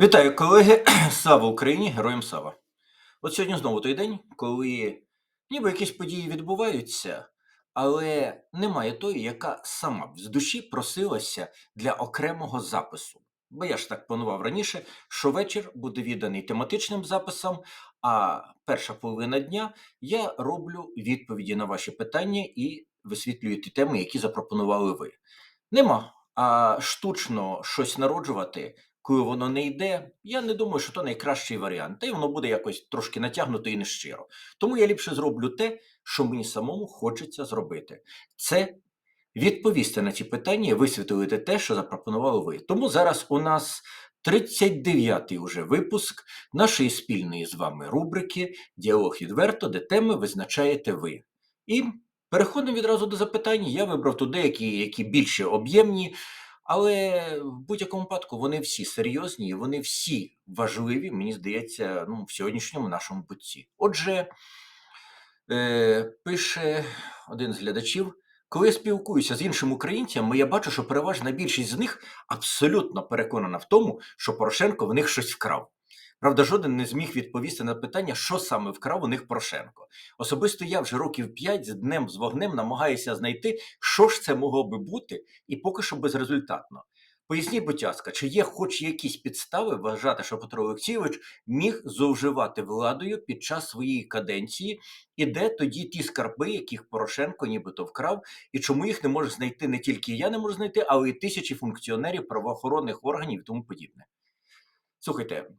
Вітаю, колеги! Слава Україні! Героям слава! От сьогодні знову той день, коли ніби якісь події відбуваються, але немає тої, яка сама з душі просилася для окремого запису. Бо я ж так планував раніше, що вечір буде відданий тематичним записам, а перша половина дня я роблю відповіді на ваші питання і висвітлюю ті теми, які запропонували ви. Нема. А штучно щось народжувати, коли воно не йде, я не думаю, що то найкращий варіант. Та й воно буде якось трошки натягнуто і нещиро. Тому я ліпше зроблю те, що мені самому хочеться зробити. Це відповісти на ці питання і висвітлити те, що запропонували ви. Тому зараз у нас 39-й уже випуск нашої спільної з вами рубрики Діалог відверто, де теми визначаєте ви. І переходимо відразу до запитань. Я вибрав тут деякі, які більше об'ємні, але в будь-якому випадку вони всі серйозні, вони всі важливі, мені здається, ну, в сьогоднішньому нашому бутці. Отже, е, пише один з глядачів. Коли я спілкуюся з іншими українцями, я бачу, що переважна більшість з них абсолютно переконана в тому, що Порошенко в них щось вкрав. Правда, жоден не зміг відповісти на питання, що саме вкрав у них Порошенко. Особисто я вже років п'ять з днем з вогнем намагаюся знайти, що ж це могло би бути, і поки що безрезультатно. Поясніть, будь ласка, чи є хоч якісь підстави вважати, що Петро Олексійович міг зловживати владою під час своєї каденції, і де тоді ті скарби, яких Порошенко нібито вкрав, і чому їх не може знайти не тільки я не можу знайти, але й тисячі функціонерів правоохоронних органів і тому подібне. Слухайте,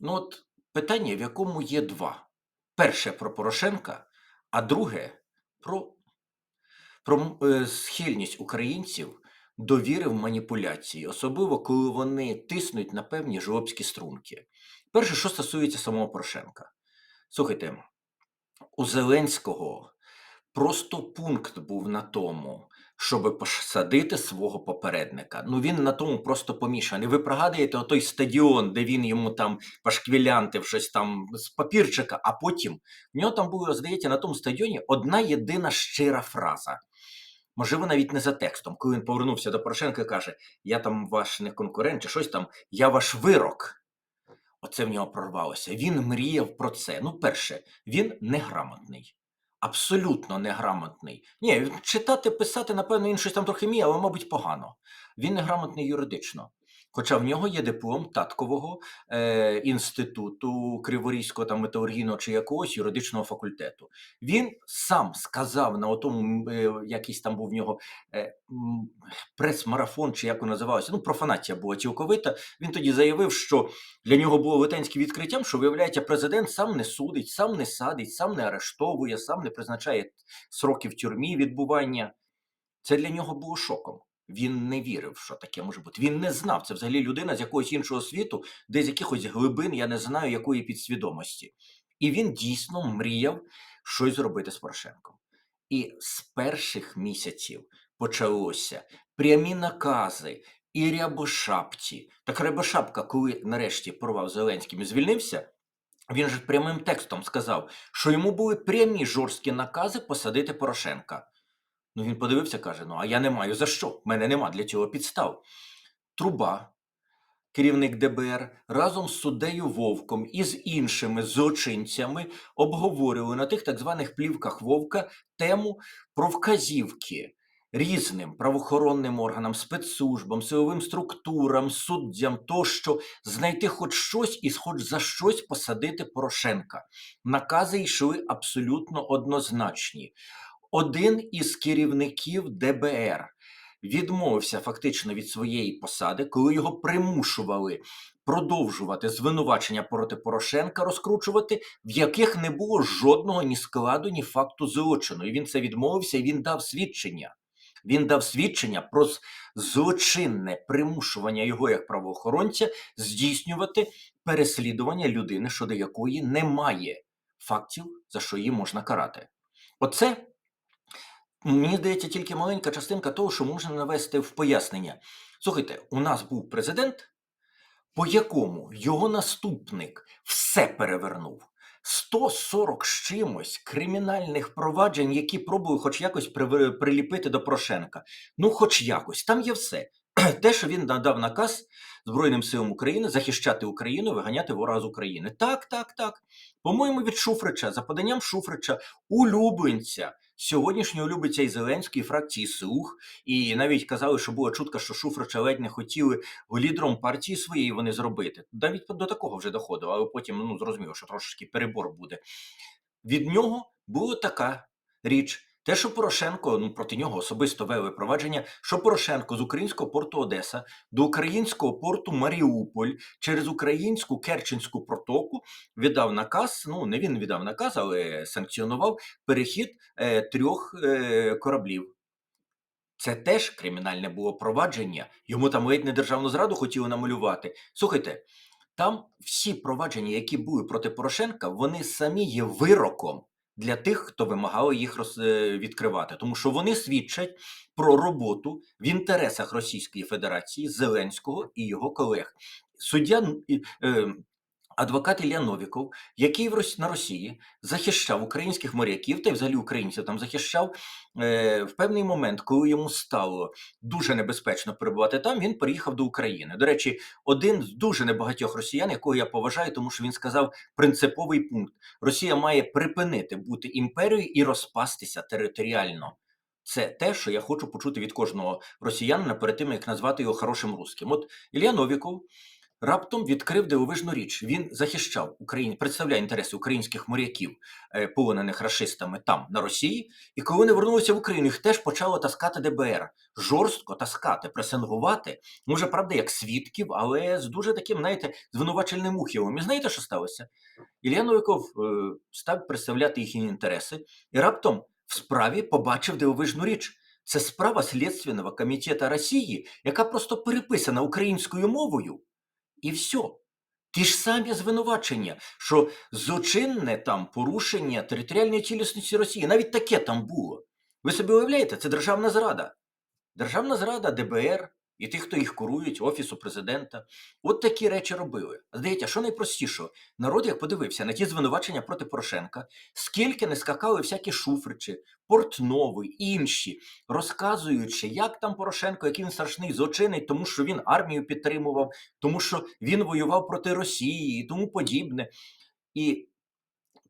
ну от питання, в якому є два: перше про Порошенка, а друге про, про е, схильність українців до віри в маніпуляції, особливо коли вони тиснуть на певні жлобські струнки. Перше, що стосується самого Порошенка. Слухайте, у Зеленського просто пункт був на тому, щоб посадити свого попередника. Ну він на тому просто помішаний. Ви пригадуєте той стадіон, де він йому там пашквілянтив щось там з папірчика, а потім в нього там було, здається, на тому стадіоні одна єдина щира фраза. Можливо, навіть не за текстом, коли він повернувся до Порошенка і каже: Я там ваш не конкурент, чи щось там, я ваш вирок. Оце в нього прорвалося. Він мріяв про це. Ну, перше, він неграмотний. Абсолютно неграмотний. Ні, читати, писати, напевно, він щось там трохи міє, але, мабуть, погано. Він неграмотний юридично. Хоча в нього є диплом таткового е, інституту Криворізького там, металургійного чи якогось юридичного факультету. Він сам сказав на отому, м, е, якийсь там був в нього е, прес-марафон, чи як воно називалося, ну, профанація була цілковита. Він тоді заявив, що для нього було велетенським відкриттям, що, виявляється, президент сам не судить, сам не садить, сам не арештовує, сам не призначає сроки в тюрмі відбування. Це для нього було шоком. Він не вірив, що таке може бути. Він не знав. Це взагалі людина з якогось іншого світу, де з якихось глибин, я не знаю, якої підсвідомості. І він дійсно мріяв щось зробити з Порошенком. І з перших місяців почалося прямі накази і Рябошапці. Так Рябошапка, коли нарешті порвав Зеленським і звільнився, він же прямим текстом сказав, що йому були прямі жорсткі накази посадити Порошенка. Ну він подивився, каже: ну а я не маю за що. Мене нема для цього підстав. Труба, керівник ДБР, разом з суддею Вовком і з іншими злочинцями обговорювали на тих так званих плівках Вовка тему про вказівки різним правоохоронним органам, спецслужбам, силовим структурам, суддям тощо знайти хоч щось і хоч за щось посадити Порошенка. Накази йшли абсолютно однозначні. Один із керівників ДБР відмовився фактично від своєї посади, коли його примушували продовжувати звинувачення проти Порошенка розкручувати, в яких не було жодного ні складу, ні факту злочину. І він це відмовився, і він дав свідчення. Він дав свідчення про злочинне примушування його як правоохоронця здійснювати переслідування людини, щодо якої немає фактів, за що її можна карати. Оце Мені здається, тільки маленька частинка того, що можна навести в пояснення. Слухайте, у нас був президент, по якому його наступник все перевернув. 140 з чимось кримінальних проваджень, які пробували хоч якось приліпити до Порошенка. Ну, хоч якось, там є все. Те, що він надав наказ Збройним силам України захищати Україну, виганяти ворога з України. Так, так, так. По-моєму, від Шуфрича, за поданням Шуфрича, улюбленця, сьогоднішнього любиться і Зеленської фракції Слух, і навіть казали, що була чутка, що Шуфрича ледь не хотіли лідером партії своєї вони зробити. Навіть до такого вже доходило, але потім ну зрозуміло, що трошечки перебор буде. Від нього була така річ. Те, що Порошенко, ну проти нього особисто вели провадження, що Порошенко з українського порту Одеса до українського порту Маріуполь через українську Керченську протоку віддав наказ. Ну не він віддав наказ, але санкціонував перехід е, трьох е, кораблів. Це теж кримінальне було провадження. Йому там ледь не державну зраду хотіли намалювати. Слухайте, там всі провадження, які були проти Порошенка, вони самі є вироком для тих, хто вимагав їх роз... е, відкривати, тому що вони свідчать про роботу в інтересах Російської Федерації, Зеленського і його колег. Суддя н- і, е, адвокат Ілля Новіков, який на Росії захищав українських моряків та й взагалі українців там захищав е, в певний момент, коли йому стало дуже небезпечно перебувати там, він приїхав до України. До речі, один з дуже небагатьох росіян, якого я поважаю, тому що він сказав принциповий пункт: Росія має припинити бути імперією і розпастися територіально. Це те, що я хочу почути від кожного росіянина перед тим, як назвати його хорошим русським. От Ілля Новіков раптом відкрив дивовижну річ. Він захищав Україні, представляє інтереси українських моряків, е, полонених рашистами там на Росії. І коли вони вернулися в Україну, їх теж почало таскати ДБР, жорстко таскати, пресингувати. Може, правда, як свідків, але з дуже таким, знаєте, звинувачельним ухилом. І знаєте, що сталося? Ілля Новиков е, став представляти їхні інтереси і раптом в справі побачив дивовижну річ. Це справа Слідственного комітету Росії, яка просто переписана українською мовою. І все. Ті ж самі звинувачення, що злочинне там порушення територіальної цілісності Росії, навіть таке там було. Ви собі уявляєте, це державна зрада. Державна зрада ДБР і тих, хто їх курують, Офісу президента. От такі речі робили. Здається, що найпростішого? Народ, як подивився на ті звинувачення проти Порошенка, скільки не скакали всякі шуфричі, портновий, інші, розказуючи, як там Порошенко, який він страшний злочинець, тому що він армію підтримував, тому що він воював проти Росії і тому подібне. І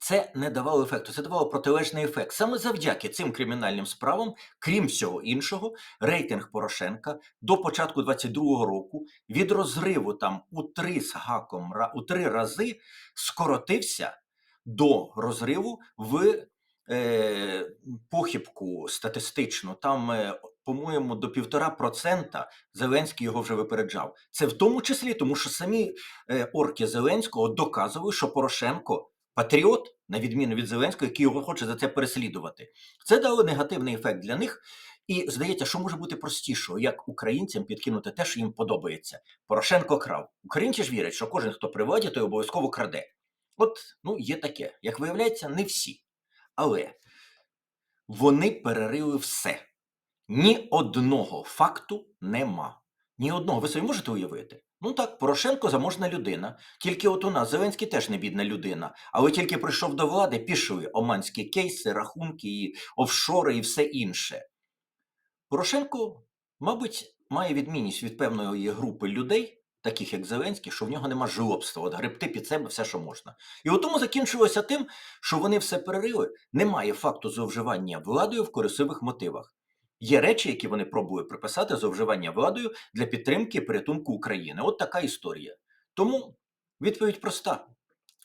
це не давало ефекту, це давало протилежний ефект. Саме завдяки цим кримінальним справам, крім всього іншого, рейтинг Порошенка до початку 22-го року від розриву там у три з гаком у три рази скоротився до розриву в е, похибку статистичну. Там, е, по-моєму, до півтора процента Зеленський його вже випереджав. Це в тому числі, тому що самі е, орки Зеленського доказували, що Порошенко патріот, на відміну від Зеленського, який його хоче за це переслідувати. Це дало негативний ефект для них. І здається, що може бути простішого, як українцям підкинути те, що їм подобається. Порошенко крав. Українці ж вірять, що кожен, хто при владі, той обов'язково краде. От, ну, є таке. Як виявляється, не всі. Але вони перерили все. Ні одного факту нема. Ні одного. Ви собі можете уявити? Ну так, Порошенко заможна людина. Тільки от у нас Зеленський теж не бідна людина. Але тільки прийшов до влади, пішли оманські кейси, рахунки, і офшори і все інше. Порошенко, мабуть, має відмінність від певної групи людей, таких як Зеленський, що в нього нема жлобства, от гребти під себе все, що можна. І от тому закінчилося тим, що вони все перерили. Немає факту зловживання владою в корисливих мотивах. Є речі, які вони пробують приписати зловживання владою для підтримки і порятунку України. От така історія. Тому відповідь проста: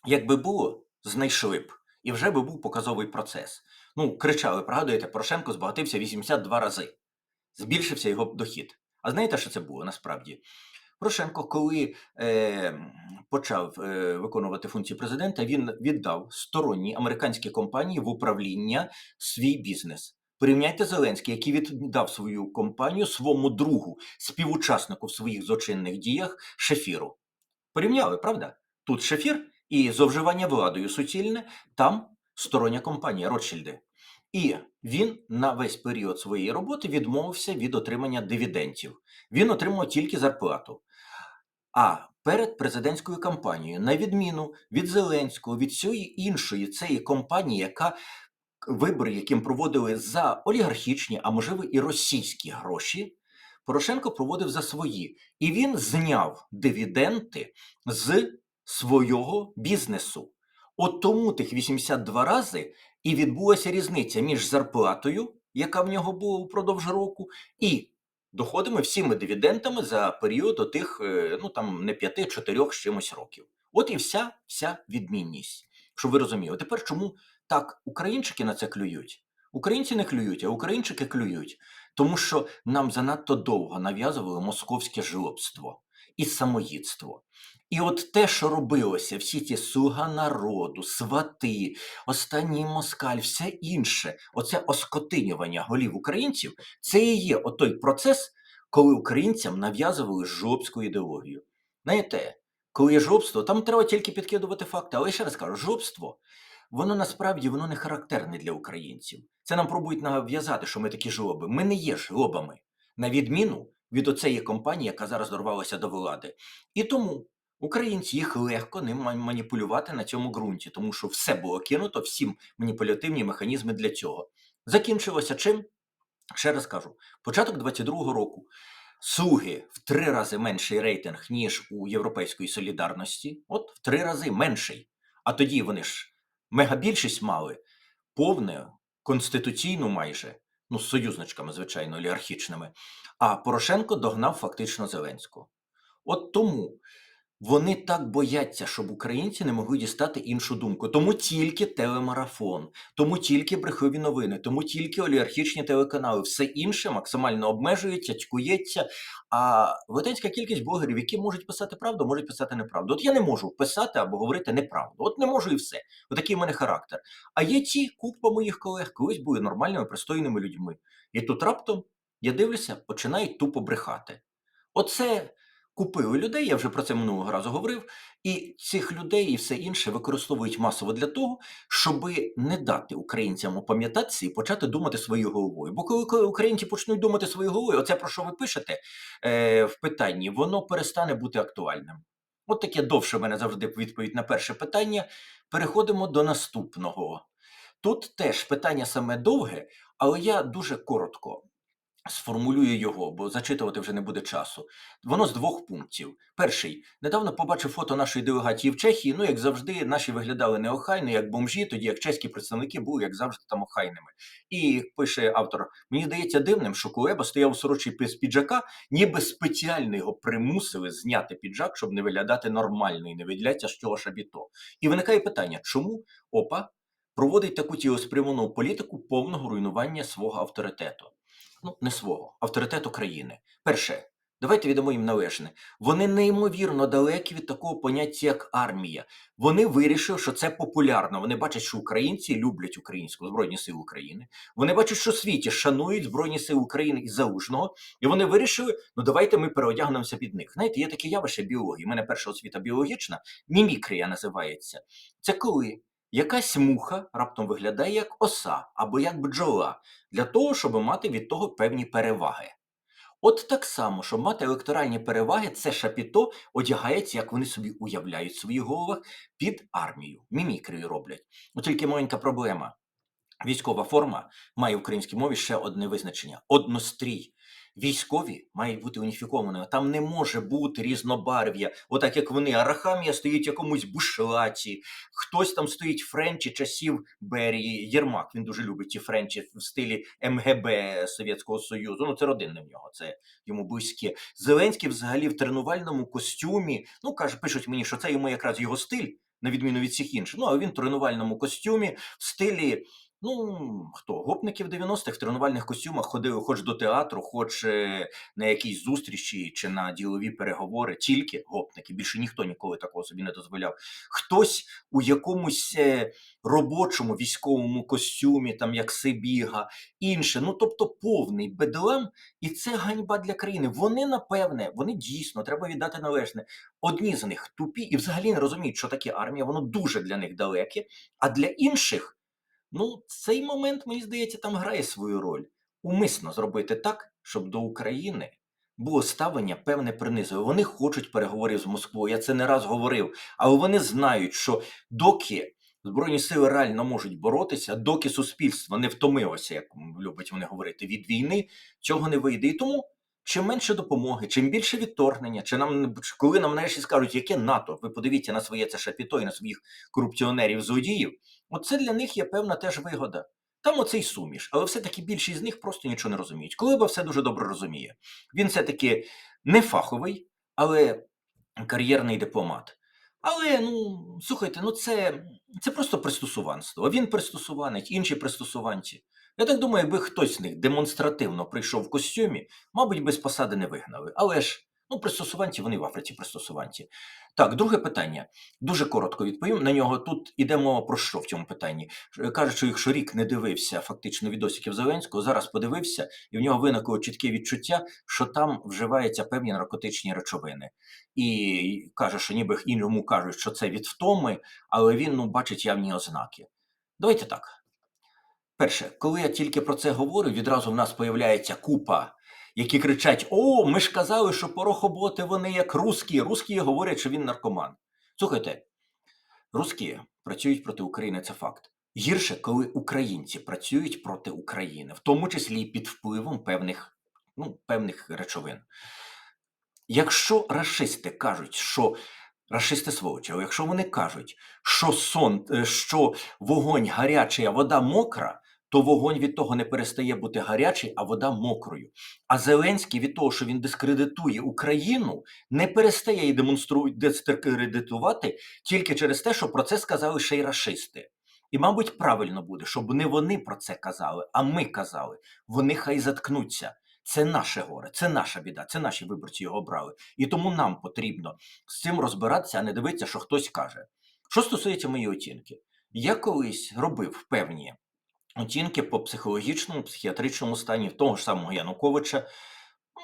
якби було, знайшли б, і вже би був показовий процес. Ну, кричали, пригадуєте, Порошенко збагатився 82 рази, збільшився його дохід. А знаєте, що це було насправді? Порошенко, коли е, почав е, виконувати функції президента, він віддав сторонній американській компанії в управління свій бізнес. Порівняйте Зеленський, який віддав свою компанію своєму другу, співучаснику в своїх злочинних діях Шефіру. Порівняли, правда? Тут Шефір і зловживання владою суцільне, там стороння компанія Ротшильди. І він на весь період своєї роботи відмовився від отримання дивідендів. Він отримав тільки зарплату. А перед президентською кампанією, на відміну від Зеленського, від всієї іншої цієї компанії, яка вибори, яким проводили за олігархічні, а можливо і російські гроші, Порошенко проводив за свої, і він зняв дивіденти з свого бізнесу. От тому тих 82 рази і відбулася різниця між зарплатою, яка в нього була упродовж року, і доходами всіми дивідендами за період отих, е, ну там не 5-4 з чимось років. От і вся, вся відмінність. Щоб ви розуміли. Тепер чому так українчики на це клюють? Українці не клюють, а українчики клюють. Тому що нам занадто довго нав'язували московське жлобство і самоїдство. І от те, що робилося, всі ті слуга народу, свати, останній москаль, все інше, оце оскотинювання голів українців, це і є отой процес, коли українцям нав'язували жлобську ідеологію. Знаєте, коли є жлобство, там треба тільки підкидувати факти. Але ще раз кажу, жлобство, воно насправді воно не характерне для українців. Це нам пробують нав'язати, що ми такі жлоби. Ми не є жлобами, на відміну від оцеї компанії, яка зараз дорвалася до влади. І тому українці їх легко ним маніпулювати на цьому ґрунті, тому що все було кинуто, всі маніпулятивні механізми для цього. Закінчилося чим? Ще раз кажу, початок 22-го року. Слуги в три рази менший рейтинг, ніж у Європейської солідарності. От в три рази менший. А тоді вони ж мегабільшість мали повне, конституційну майже, ну, з союзничками, звичайно, олігархічними. А Порошенко догнав фактично Зеленського. От тому вони так бояться, щоб українці не могли дістати іншу думку. Тому тільки телемарафон, тому тільки брехливі новини, тому тільки олігархічні телеканали. Все інше максимально обмежується, тькується. А велетенська кількість блогерів, які можуть писати правду, можуть писати неправду. От я не можу писати або говорити неправду. От не можу і все. Отакий в мене характер. А є ті купа моїх колег, колись були нормальними, пристойними людьми. І тут раптом я дивлюся, починають тупо брехати. Оце купили людей, я вже про це минулого разу говорив, і цих людей і все інше використовують масово для того, щоб не дати українцям опам'ятатися і почати думати своєю головою. Бо коли, українці почнуть думати своєю головою, оце про що ви пишете е, в питанні, воно перестане бути актуальним. От таке довше в мене завжди відповідь на перше питання. Переходимо до наступного. Тут теж питання саме довге, але я дуже коротко сформулюю його, бо зачитувати вже не буде часу. Воно з двох пунктів. Перший недавно побачив фото нашої делегації в Чехії. Ну, як завжди, наші виглядали неохайно, як бомжі, тоді як чеські представники були, як завжди, там охайними. І пише автор: мені здається дивним, що Кулеба стояв у сорочій з піджака, ніби спеціально його примусили зняти піджак, щоб не виглядати нормально і не виділяться з цього шабіто. І виникає питання, чому ОПА проводить таку цілеспрямовану політику повного руйнування свого авторитету? Ну не свого, авторитету країни. Перше, давайте відомо їм належне. Вони неймовірно далекі від такого поняття, як армія. Вони вирішили, що це популярно. Вони бачать, що українці люблять українську Збройні Сили України. Вони бачать, що в світі шанують Збройні Сили України і Залужного, і вони вирішили, ну давайте ми переодягнемося під них. Знаєте, є таке явище біології. У мене перша освіта біологічна, мімікрія називається. Це коли якась муха раптом виглядає як оса або як бджола для того, щоб мати від того певні переваги. От так само, щоб мати електоральні переваги, це шапіто одягається, як вони собі уявляють в своїх головах, під армію. Мімікрію роблять. Ну тільки маленька проблема. Військова форма має в українській мові ще одне визначення однострій. Військові мають бути уніфікованими. Там не може бути різнобарв'я. Отак як вони. Арахамія стоїть якомусь бушлаті, хтось там стоїть френчі часів Берії. Єрмак він дуже любить ті френчі в стилі МГБ Совєтського Союзу. Ну це родинне в нього, це йому близьке. Зеленський взагалі в тренувальному костюмі. Ну каже, пишуть мені, що це йому якраз його стиль, на відміну від всіх інших. Ну а він в тренувальному костюмі в стилі. Ну, хто? Гопники в 90-х в тренувальних костюмах ходили хоч до театру, хоч е, на якісь зустрічі чи на ділові переговори. Тільки гопники. Більше ніхто ніколи такого собі не дозволяв. Хтось у якомусь е, робочому військовому костюмі, там як Сибіга, інше. Ну, тобто повний бедлам, і це ганьба для країни. Вони, напевне, вони дійсно треба віддати належне. Одні з них тупі і взагалі не розуміють, що таке армія, воно дуже для них далеке, а для інших. Ну, цей момент, мені здається, там грає свою роль. Умисно зробити так, щоб до України було ставлення певне принизове. Вони хочуть переговорів з Москвою. Я це не раз говорив, але вони знають, що доки Збройні сили реально можуть боротися, доки суспільство не втомилося, як любить вони говорити, від війни, цього не вийде. І тому чим менше допомоги, чим більше відторгнення, чи нам коли нам нарешті скажуть, яке НАТО, ви подивіться на своє це шапіто і на своїх корупціонерів злодіїв, оце для них є певна теж вигода. Там оцей суміш, але все-таки більшість з них просто нічого не розуміють. Колиба все дуже добре розуміє. Він все-таки не фаховий, але кар'єрний дипломат. Але ну слухайте, ну це, це просто пристосуванство. Він пристосуванець, інші пристосуванці. Я так думаю, якби хтось з них демонстративно прийшов в костюмі, мабуть, без посади не вигнали. Але ж ну, пристосуванці, вони в Африці пристосуванці. Так, друге питання. Дуже коротко відповім на нього. Тут іде мова про що в цьому питанні. Е, Кажуть, що якщо рік не дивився фактично відосиків Зеленського, зараз подивився, і в нього виникло чітке відчуття, що там вживаються певні наркотичні речовини. І каже, що ніби йому кажуть, що це від втоми, але він ну, бачить явні ознаки. Давайте так. Перше, коли я тільки про це говорю, відразу в нас появляється купа, які кричать: О, ми ж казали, що порохоботи вони як русські. Русські говорять, що він наркоман. Слухайте, русські працюють проти України, це факт. Гірше, коли українці працюють проти України, в тому числі і під впливом певних, ну, певних речовин. Якщо расисти кажуть, що расисти сволочі, якщо вони кажуть, що сон, е, що вогонь гарячий, а вода мокра, то вогонь від того не перестає бути гарячий, а вода мокрою. А Зеленський від того, що він дискредитує Україну, не перестає її дискредитувати тільки через те, що про це сказали ще й расисти. І, мабуть, правильно буде, щоб не вони про це казали, а ми казали. Вони хай заткнуться. Це наше горе, це наша біда, це наші виборці його обрали. І тому нам потрібно з цим розбиратися, а не дивитися, що хтось каже. Що стосується моєї оцінки, я колись робив певні оцінки по психологічному, психіатричному стані того ж самого Януковича.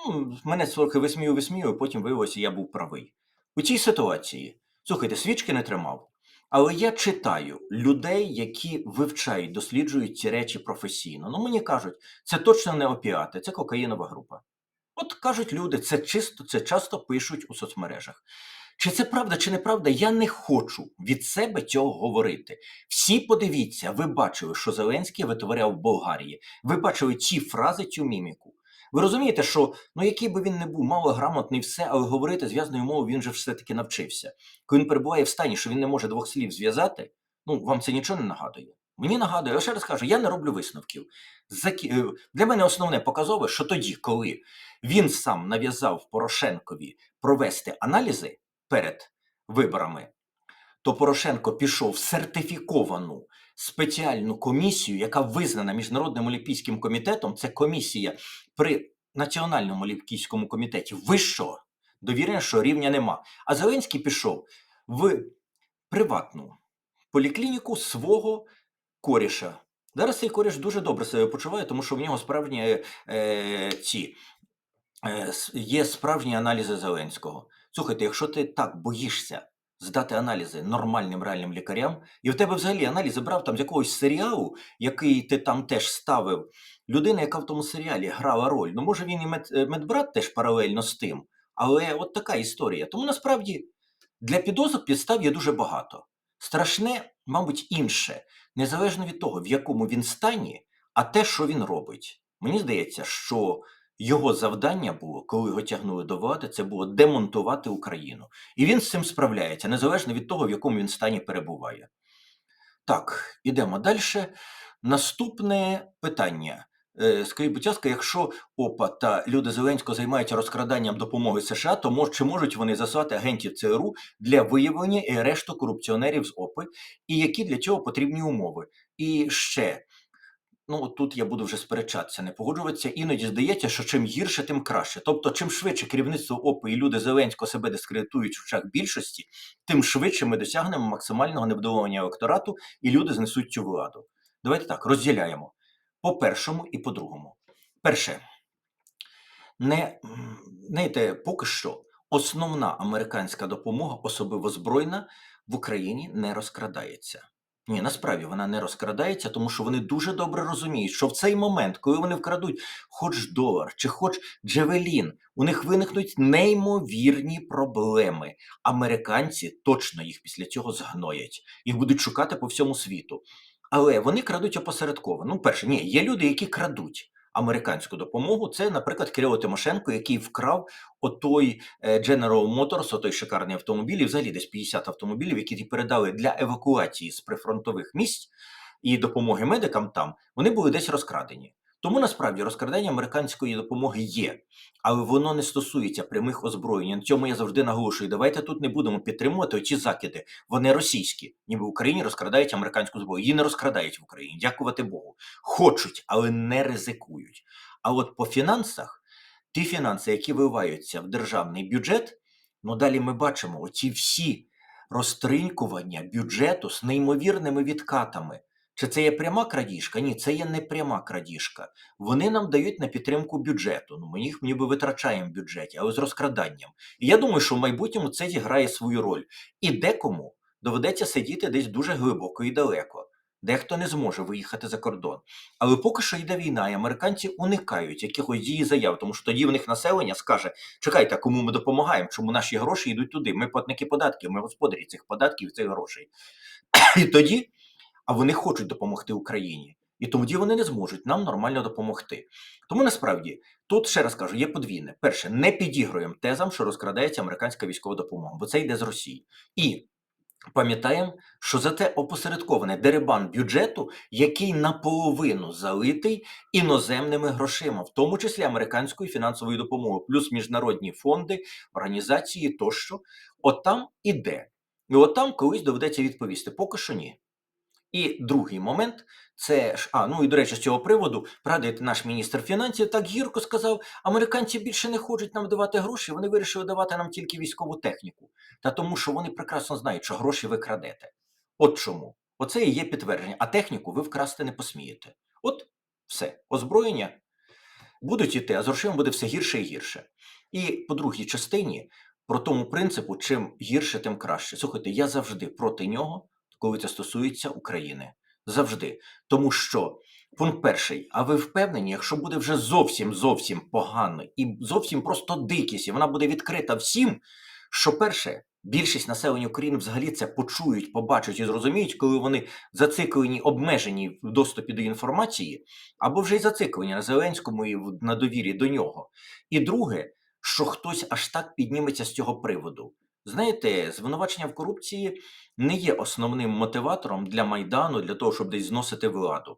Ну, мене трохи висмію, висмію, потім виявилося, я був правий. У цій ситуації, слухайте, свічки не тримав. Але я читаю людей, які вивчають, досліджують ці речі професійно. Ну, мені кажуть, це точно не опіати, це кокаїнова група. От кажуть люди, це чисто, це часто пишуть у соцмережах. Чи це правда, чи неправда, я не хочу від себе цього говорити. Всі подивіться, ви бачили, що Зеленський витворяв в Болгарії. Ви бачили ці фрази, цю міміку. Ви розумієте, що ну який би він не був малограмотний, все, але говорити зв'язною мовою він же все-таки навчився. Коли він перебуває в стані, що він не може двох слів зв'язати, ну вам це нічого не нагадує. Мені нагадує, я ще раз кажу, я не роблю висновків. Е, Для мене основне показове, що тоді, коли він сам нав'язав Порошенкові провести аналізи перед виборами, то Порошенко пішов в сертифіковану спеціальну комісію, яка визнана Міжнародним олімпійським комітетом. Це комісія при Національному олімпійському комітеті вищого довіренішого рівня нема. А Зеленський пішов в приватну поліклініку свого коріша. Зараз цей коріш дуже добре себе почуває, тому що в нього справжні е, е, ці е, є справжні аналізи Зеленського. Слухайте, якщо ти так боїшся здати аналізи нормальним реальним лікарям, і в тебе взагалі аналізи брав там з якогось серіалу, який ти там теж ставив, людина, яка в тому серіалі грала роль. Ну, може, він і мед, е, медбрат теж паралельно з тим, але от така історія. Тому насправді для підозр підстав є дуже багато. Страшне, мабуть, інше, незалежно від того, в якому він стані, а те, що він робить. Мені здається, що його завдання було, коли його тягнули до влади, це було демонтувати Україну. І він з цим справляється, незалежно від того, в якому він стані перебуває. Так, ідемо далі. Наступне питання. Е, Скажіть, будь ласка, якщо ОПА та люди Зеленського займаються розкраданням допомоги США, то мож, чи можуть вони заслати агентів ЦРУ для виявлення і арешту корупціонерів з ОПи, і які для цього потрібні умови? І ще, ну тут я буду вже сперечатися, не погоджуватися. Іноді здається, що чим гірше, тим краще. Тобто, чим швидше керівництво ОПи і люди Зеленського себе дискредитують в очах більшості, тим швидше ми досягнемо максимального невдоволення електорату, і люди знесуть цю владу. Давайте так розділяємо по першому і по другому. Перше, не знаєте, поки що основна американська допомога, особливо збройна, в Україні не розкрадається. Ні, насправді вона не розкрадається, тому що вони дуже добре розуміють, що в цей момент, коли вони вкрадуть хоч долар чи хоч Джевелін, у них виникнуть неймовірні проблеми. Американці точно їх після цього згноять, їх будуть шукати по всьому світу. Але вони крадуть опосередковано. Ну, перше, ні, є люди, які крадуть, американську допомогу. Це, наприклад, Кирило Тимошенко, який вкрав отой е, General Motors, отой шикарний автомобіль, і взагалі десь 50 автомобілів, які передали для евакуації з прифронтових місць і допомоги медикам там, вони були десь розкрадені. Тому насправді розкрадання американської допомоги є, але воно не стосується прямих озброєнь. На цьому я завжди наголошую. Давайте тут не будемо підтримувати ці закиди. Вони російські, ніби в Україні розкрадають американську зброю. Її не розкрадають в Україні. Дякувати Богу. Хочуть, але не ризикують. А от по фінансах, ті фінанси, які виливаються в державний бюджет, ну далі ми бачимо оці всі розтринькування бюджету з неймовірними відкатами. Чи це є пряма крадіжка? Ні, це є не пряма крадіжка. Вони нам дають на підтримку бюджету. Ну, ми їх ніби витрачаємо в бюджеті, але з розкраданням. І я думаю, що в майбутньому це зіграє свою роль. І декому доведеться сидіти десь дуже глибоко і далеко. Дехто не зможе виїхати за кордон. Але поки що йде війна, і американці уникають якихось дії заяв, тому що тоді в них населення скаже: чекайте, кому ми допомагаємо, чому наші гроші йдуть туди? Ми платники податків, ми господарі цих податків, цих грошей. І тоді а вони хочуть допомогти Україні. І тоді вони не зможуть нам нормально допомогти. Тому насправді тут ще раз кажу, є подвійне. Перше, не підігруємо тезам, що розкрадається американська військова допомога, бо це йде з Росії. І пам'ятаємо, що за те опосередковане деребан бюджету, який наполовину залитий іноземними грошима, в тому числі американською фінансовою допомогою, плюс міжнародні фонди, організації тощо. От там іде. І от там колись доведеться відповісти. Поки що ні. І другий момент це ж, а ну і до речі, з цього приводу пригадуєте, наш міністр фінансів так гірко сказав: американці більше не хочуть нам давати гроші, вони вирішили давати нам тільки військову техніку. Та тому, що вони прекрасно знають, що гроші ви крадете. От чому? Оце і є підтвердження. А техніку ви вкрасти не посмієте. От все, озброєння будуть іти, а з грошима буде все гірше і гірше. І по другій частині про тому принципу, чим гірше, тим краще. Слухайте, я завжди проти нього коли це стосується України. Завжди. Тому що пункт перший, а ви впевнені, якщо буде вже зовсім зовсім погано і зовсім просто дикість, і вона буде відкрита всім, що перше. Більшість населення України взагалі це почують, побачать і зрозуміють, коли вони зациклені, обмежені в доступі до інформації, або вже й зациклені на Зеленському і на довірі до нього. І друге, що хтось аж так підніметься з цього приводу. Знаєте, звинувачення в корупції не є основним мотиватором для Майдану, для того, щоб десь зносити владу.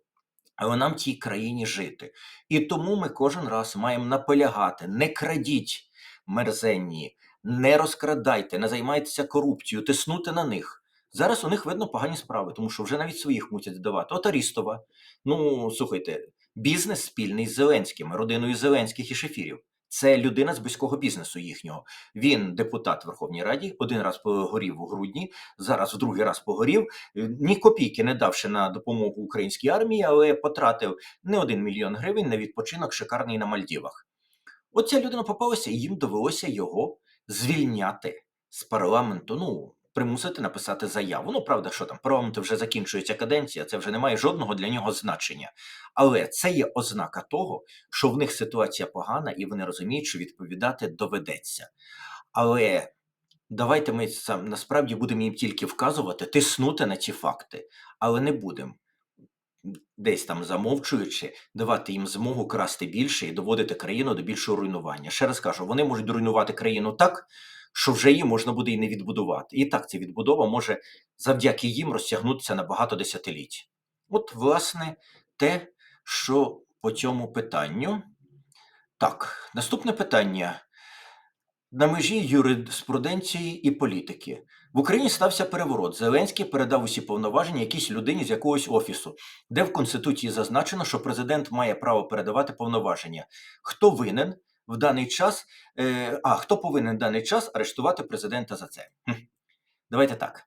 Але нам в цій країні жити. І тому ми кожен раз маємо наполягати: не крадіть мерзенні, не розкрадайте, не займайтеся корупцією, тиснути на них. Зараз у них видно погані справи, тому що вже навіть своїх мусять здавати. От Арістова. Ну, слухайте, бізнес спільний з Зеленським, родиною Зеленських і Шефірів. Це людина з близького бізнесу їхнього. Він депутат Верховній Раді, один раз погорів у грудні, зараз в другий раз погорів. Ні копійки не давши на допомогу українській армії, але потратив не один мільйон гривень на відпочинок шикарний на Мальдівах. Оця людина попалася, і їм довелося його звільняти з парламенту. Ну, примусити написати заяву. Ну, правда, що там парламенту вже закінчується каденція, це вже не має жодного для нього значення. Але це є ознака того, що в них ситуація погана, і вони розуміють, що відповідати доведеться. Але давайте ми сам насправді будемо їм тільки вказувати, тиснути на ці факти, але не будемо. Десь там замовчуючи, давати їм змогу красти більше і доводити країну до більшого руйнування. Ще раз кажу, вони можуть руйнувати країну так, що вже її можна буде і не відбудувати. І так ця відбудова може завдяки їм розтягнутися на багато десятиліть. От, власне, те, що по цьому питанню. Так, наступне питання. На межі юриспруденції і політики в Україні стався переворот. Зеленський передав усі повноваження якійсь людині з якогось офісу, де в Конституції зазначено, що президент має право передавати повноваження. Хто винен в даний час, е, а хто повинен в даний час арештувати президента за це? Хм. Давайте так.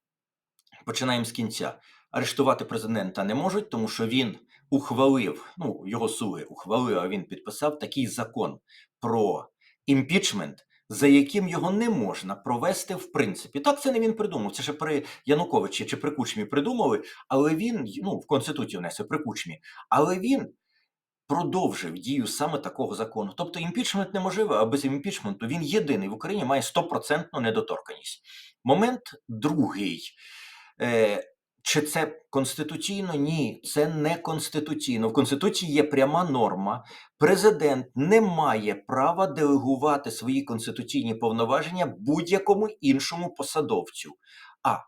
Починаємо з кінця. Арештувати президента не можуть, тому що він ухвалив, ну, його суги ухвалив, а він підписав такий закон про імпічмент, за яким його не можна провести в принципі. Так це не він придумав. Це ще при Януковичі чи при Кучмі придумали, але він ну, в Конституцію внесе при Кучмі, але він продовжив дію саме такого закону. Тобто імпічмент неможливий, а без імпічменту він єдиний в Україні має стопроцентну недоторканість. Момент другий. Е, Чи це конституційно? Ні, це не конституційно. В Конституції є пряма норма. Президент не має права делегувати свої конституційні повноваження будь-якому іншому посадовцю. А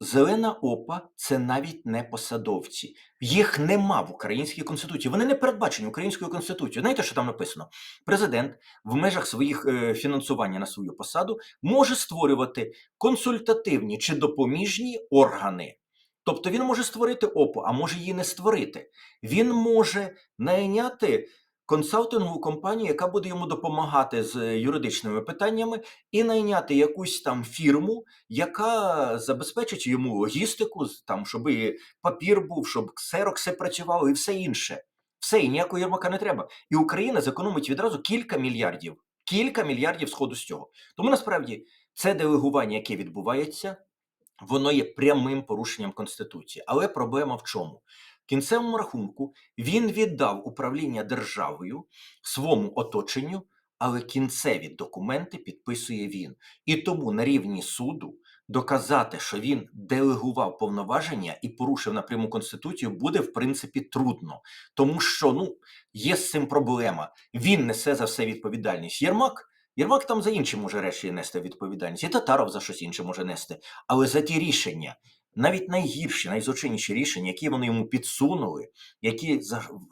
зелена опа це навіть не посадовці. Їх нема в українській конституції. Вони не передбачені українською конституцією. Знаєте, що там написано? Президент в межах своїх е, фінансування на свою посаду може створювати консультативні чи допоміжні органи. Тобто він може створити ОПО, а може її не створити. Він може найняти консалтингову компанію, яка буде йому допомагати з юридичними питаннями, і найняти якусь там фірму, яка забезпечить йому логістику, там, щоб і папір був, щоб ксерокси працювали і все інше. Все, і ніякого Єрмака не треба. І Україна зекономить відразу кілька мільярдів. Кілька мільярдів сходу з цього. Тому насправді це делегування, яке відбувається, воно є прямим порушенням Конституції. Але проблема в чому? Кінцевому рахунку він віддав управління державою своєму оточенню, але кінцеві документи підписує він. І тому на рівні суду доказати, що він делегував повноваження і порушив напряму Конституцію, буде в принципі трудно. Тому що ну, є з цим проблема. Він несе за все відповідальність. Єрмак. Єрмак там за інші може речі нести відповідальність, і Татаров за щось інше може нести. Але за ті рішення, навіть найгірші, найзлочинніші рішення, які вони йому підсунули, які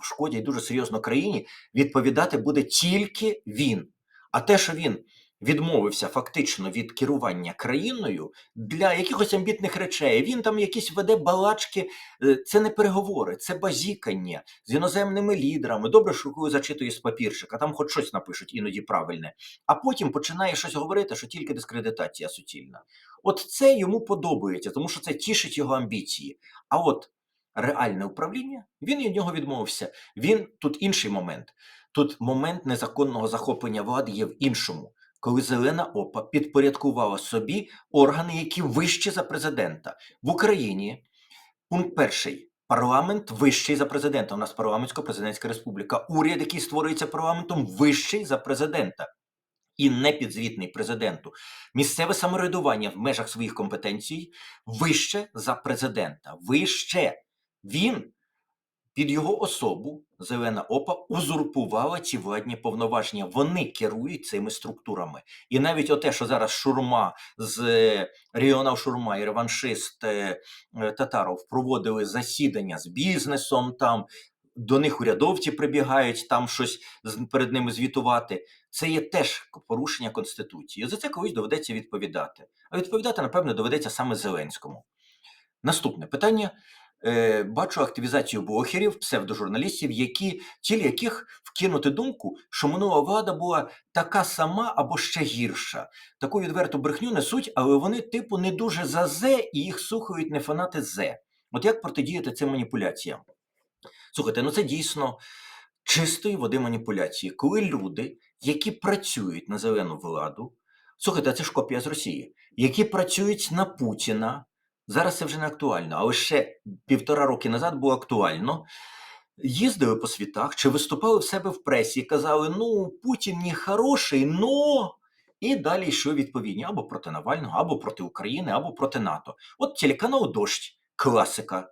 шкодять дуже серйозно країні, відповідати буде тільки він. А те, що він відмовився фактично від керування країною для якихось амбітних речей, він там якісь веде балачки, е, це не переговори, це базікання з іноземними лідерами. Добре, що коли зачитує з папірчика, там хоч щось напишуть, іноді правильне, а потім починає щось говорити, що тільки дискредитація суцільна. От це йому подобається, тому що це тішить його амбіції. А от реальне управління, він від нього відмовився. Він тут інший момент. Тут момент незаконного захоплення влади є в іншому, коли зелена опа підпорядкувала собі органи, які вищі за президента в Україні. Пункт перший. Парламент вищий за президента. У нас парламентсько-президентська республіка. Уряд, який створюється парламентом, вищий за президента і не підзвітний президенту. Місцеве самоврядування в межах своїх компетенцій вище за президента. Вище. Він під його особу Зелена Опа узурпувала ці владні повноваження. Вони керують цими структурами. І навіть оте, що зараз Шурма з е, регіонал Шурма і реваншист е, е, Татаров проводили засідання з бізнесом, там до них урядовці прибігають, там щось перед ними звітувати. Це є теж порушення Конституції. За це колись доведеться відповідати. А відповідати, напевно, доведеться саме Зеленському. Наступне питання. Е, бачу активізацію блогерів, псевдожурналістів, які ціль яких вкинути думку, що минула влада була така сама або ще гірша. Таку відверту брехню несуть, але вони, типу, не дуже за зе і їх слухають не фанати зе. От як протидіяти цим маніпуляціям? Слухайте, ну це дійсно чистої води маніпуляції, коли люди, які працюють на зелену владу, слухайте, це ж копія з Росії, які працюють на Путіна. Зараз це вже не актуально, але ще півтора роки назад було актуально. Їздили по світах чи виступали в себе в пресі і казали: ну, Путін не хороший, но. І далі йшли відповідні або проти Навального, або проти України, або проти НАТО. От телеканал Дощ, класика.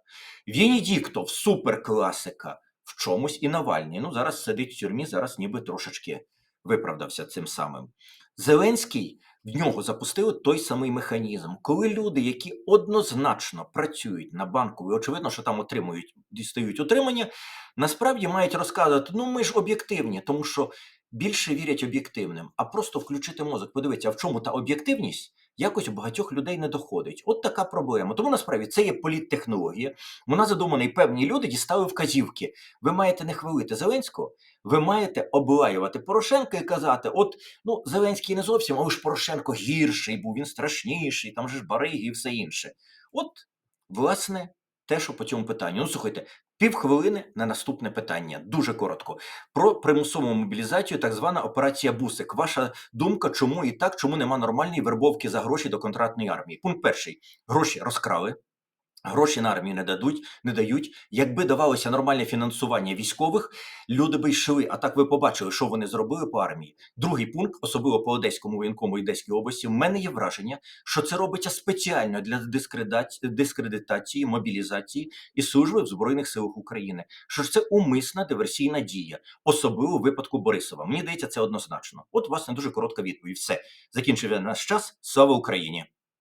Венедіктов, суперкласика. В чомусь і Навальний. Ну, зараз сидить в тюрмі, зараз ніби трошечки виправдався цим самим. Зеленський в нього запустили той самий механізм, коли люди, які однозначно працюють на банку, і очевидно, що там отримують, дістають отримання, насправді мають розказувати: ну ми ж об'єктивні, тому що більше вірять об'єктивним, а просто включити мозок, подивитися, а в чому та об'єктивність. Якось у багатьох людей не доходить. От така проблема. Тому насправді це є політтехнологія. Вона задумана, і певні люди дістали вказівки. Ви маєте не хвалити Зеленського, ви маєте облаювати Порошенка і казати: от ну Зеленський не зовсім, але ж Порошенко гірший був, він страшніший, там же ж бариги і все інше. От, власне, те, що по цьому питанню. Ну, слухайте, півхвилини на наступне питання. Дуже коротко. Про примусову мобілізацію, так звана операція Бусик. Ваша думка, чому і так, чому нема нормальної вербовки за гроші до контрактної армії? Пункт перший: гроші розкрали. Гроші на армію не дадуть, не дають. Якби давалося нормальне фінансування військових, люди би йшли. А так ви побачили, що вони зробили по армії. Другий пункт, особливо по Одеському воєнкому і Одеській області, в мене є враження, що це робиться спеціально для дискредитації, мобілізації і служби в Збройних силах України. Що ж це умисна диверсійна дія, особливо в випадку Борисова. Мені здається, це однозначно. От, власне, дуже коротка відповідь. Все закінчив я наш час. Слава Україні!